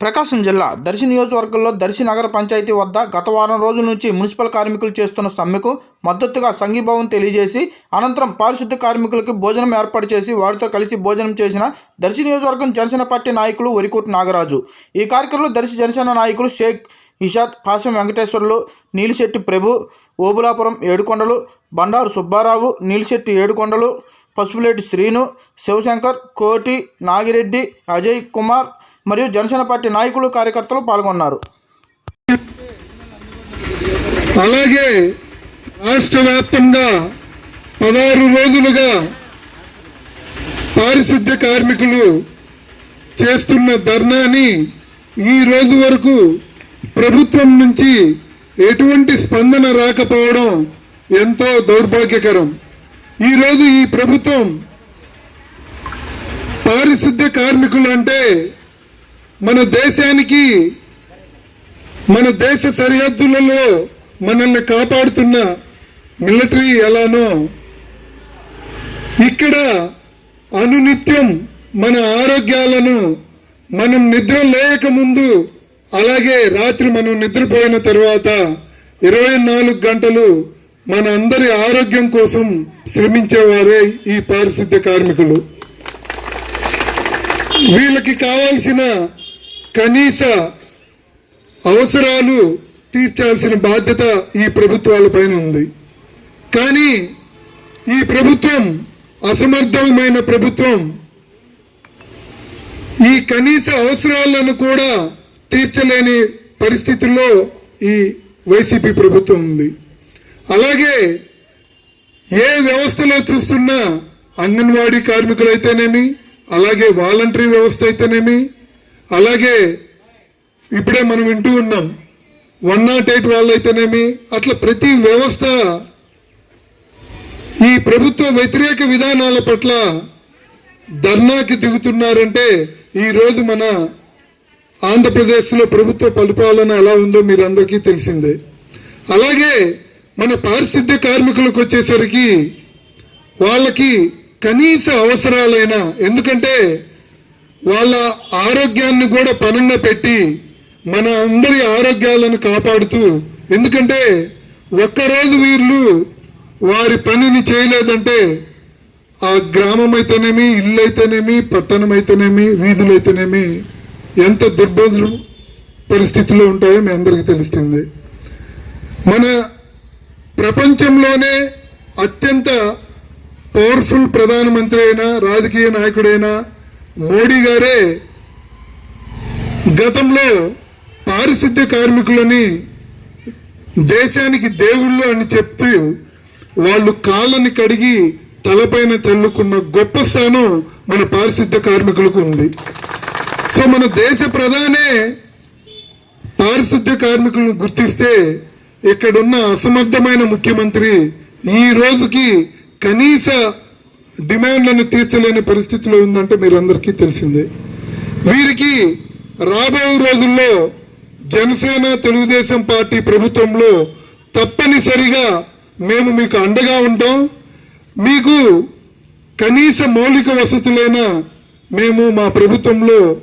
ప్రకాశం జిల్లా దర్శి నియోజకవర్గంలో దర్శి నగర పంచాయతీ వద్ద గత వారం రోజుల నుంచి మున్సిపల్ కార్మికులు చేస్తున్న సమ్మెకు మద్దతుగా సంఘీభావం తెలియజేసి అనంతరం పారిశుద్ధ కార్మికులకు భోజనం ఏర్పాటు చేసి వారితో కలిసి భోజనం చేసిన దర్శి నియోజకవర్గం జనసేన పార్టీ నాయకులు వరికోటి నాగరాజు. ఈ కార్యక్రమంలో దర్శి జనసేన నాయకులు షేక్ ఇషాద్ పాశం వెంకటేశ్వర్లు నీలిశెట్టి ప్రభు ఓబులాపురం ఏడుకొండలు బండారు సుబ్బారావు నీలిశెట్టి ఏడుకొండలు పసుపులేటి శ్రీను శివశంకర్ కోటి నాగిరెడ్డి అజయ్ కుమార్ మరియు జనసేన పార్టీ నాయకులు కార్యకర్తలు పాల్గొన్నారు. అలాగే రాష్ట్ర వ్యాప్తంగా పదహారు రోజులుగా పారిశుద్ధ్య కార్మికులు చేస్తున్న ధర్నాని ఈ రోజు వరకు ప్రభుత్వం నుంచి ఎటువంటి స్పందన రాకపోవడం ఎంతో దౌర్భాగ్యకరం. ఈరోజు ఈ ప్రభుత్వం పారిశుద్ధ్య కార్మికులు అంటే మన దేశానికి మన దేశ సరిహద్దులలో మనల్ని కాపాడుతున్న మిలిటరీ ఎలానో ఇక్కడ అనునిత్యం మన ఆరోగ్యాలను మనం నిద్ర లేకముందు అలాగే రాత్రి మనం నిద్రపోయిన తర్వాత ఇరవై నాలుగు గంటలు మన అందరి ఆరోగ్యం కోసం శ్రమించేవారే ఈ పారిశుద్ధ్య కార్మికులు. వీళ్ళకి కావాల్సిన కనీస అవసరాలు తీర్చాల్సిన బాధ్యత ఈ ప్రభుత్వాలపైన ఉంది. కానీ ఈ ప్రభుత్వం అసమర్థమైన ప్రభుత్వం ఈ కనీస అవసరాలను కూడా తీర్చలేని పరిస్థితుల్లో ఈ వైసీపీ ప్రభుత్వం ఉంది. అలాగే ఏ వ్యవస్థలో చూస్తున్నా అంగన్వాడీ కార్మికులైతేనేమి అలాగే వాలంటరీ వ్యవస్థ అయితేనేమి అలాగే ఇప్పుడే మనం వింటూ ఉన్నాం వన్ నాట్ ఎయిట్ వాళ్ళైతేనేమి అట్లా ప్రతి వ్యవస్థ ఈ ప్రభుత్వ వ్యతిరేక విధానాల పట్ల ధర్నాకి దిగుతున్నారంటే ఈరోజు మన ఆంధ్రప్రదేశ్లో ప్రభుత్వ పరిపాలన ఎలా ఉందో మీరు అందరికీ తెలిసిందే. అలాగే మన పారిశుద్ధ్య కార్మికులకు వచ్చేసరికి వాళ్ళకి కనీస అవసరాలైన ఎందుకంటే వాళ్ళ ఆరోగ్యాన్ని కూడా పనంగా పెట్టి మన అందరి ఆరోగ్యాలను కాపాడుతూ ఎందుకంటే ఒక్కరోజు వీళ్ళు వారి పనిని చేయలేదంటే ఆ గ్రామం అయితేనేమి ఇల్లు అయితేనేమి పట్టణం అయితేనేమి వీధులు అయితేనేమి ఎంత దుర్బోధులు పరిస్థితుల్లో ఉంటాయో మీ అందరికీ తెలుస్తుంది. మన ప్రపంచంలోనే అత్యంత పవర్ఫుల్ ప్రధానమంత్రి అయినా రాజకీయ నాయకుడైనా మోడీ గారే గతంలో పారిశుద్ధ్య కార్మికులని దేశానికి దేవుళ్ళు అని చెప్తూ వాళ్ళు కాళ్ళని కడిగి తలపైన చల్లుకున్న గొప్ప స్థానం మన పారిశుద్ధ్య కార్మికులకు ఉంది. సో మన దేశ ప్రధానే పారిశుద్ధ్య కార్మికులను గుర్తిస్తే ఇక్కడున్న అసమర్థమైన ముఖ్యమంత్రి ఈ రోజుకి కనీస డిమాండ్లను తీర్చలేని పరిస్థితిలో ఉందంటే మీరందరికీ తెలిసిందే. వీరికి రాబోయే రోజుల్లో జనసేన తెలుగుదేశం పార్టీ ప్రభుత్వంలో తప్పనిసరిగా మేము మీకు అండగా ఉంటాం. మీకు కనీస మౌలిక వసతులైన మేము మా ప్రభుత్వంలో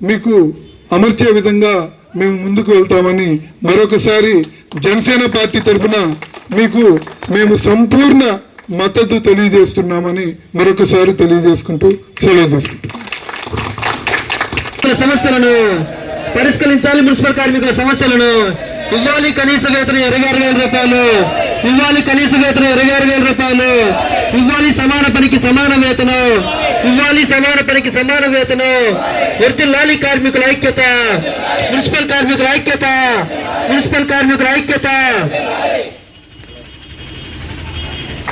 మీకు అమర్చే విధంగా మేము ముందుకు వెళ్తామని మరొకసారి జనసేన పార్టీ తరఫున మీకు మేము సంపూర్ణ మద్దతు తెలియజేస్తున్నామని మరొకసారి తెలియజేసుకుంటూ సెలవు తీసుకుంటాం సమస్యలను పరిష్కరించాలి మున్సిపల్ కార్మికుల సమస్యలను. ఇవ్వాలి కనీస వేతనం ఇరవై ఆరు వేల రూపాయలు. ఇవ్వాలి కనీస వేతనం ఇరవై ఆరు వేల రూపాయలు. ఇవ్వాలి సమాన పనికి సమాన వేతనం. ఇవ్వాలి సమాన పనికి సమాన వేతనం. వర్తిల్లాలి కార్మికుల ఐక్యత. మున్సిపల్ కార్మికుల ఐక్యత. మున్సిపల్ కార్మికుల ఐక్యత.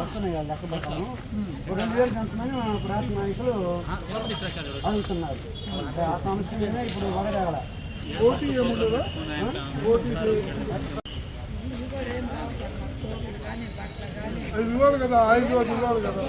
వస్తున్నాయి వాళ్ళ లెక్క ప్రకారం. రెండు వేలు పెంచమని ప్రాంత నాయకులు అడుగుతున్నారు. ఆ సమస్య మీద ఇప్పుడు వరగాల ఓటీ ఏముండదు? ఓటీ అది ఇవ్వాలి కదా ఐదు రోజులు ఇవ్వాలి కదా.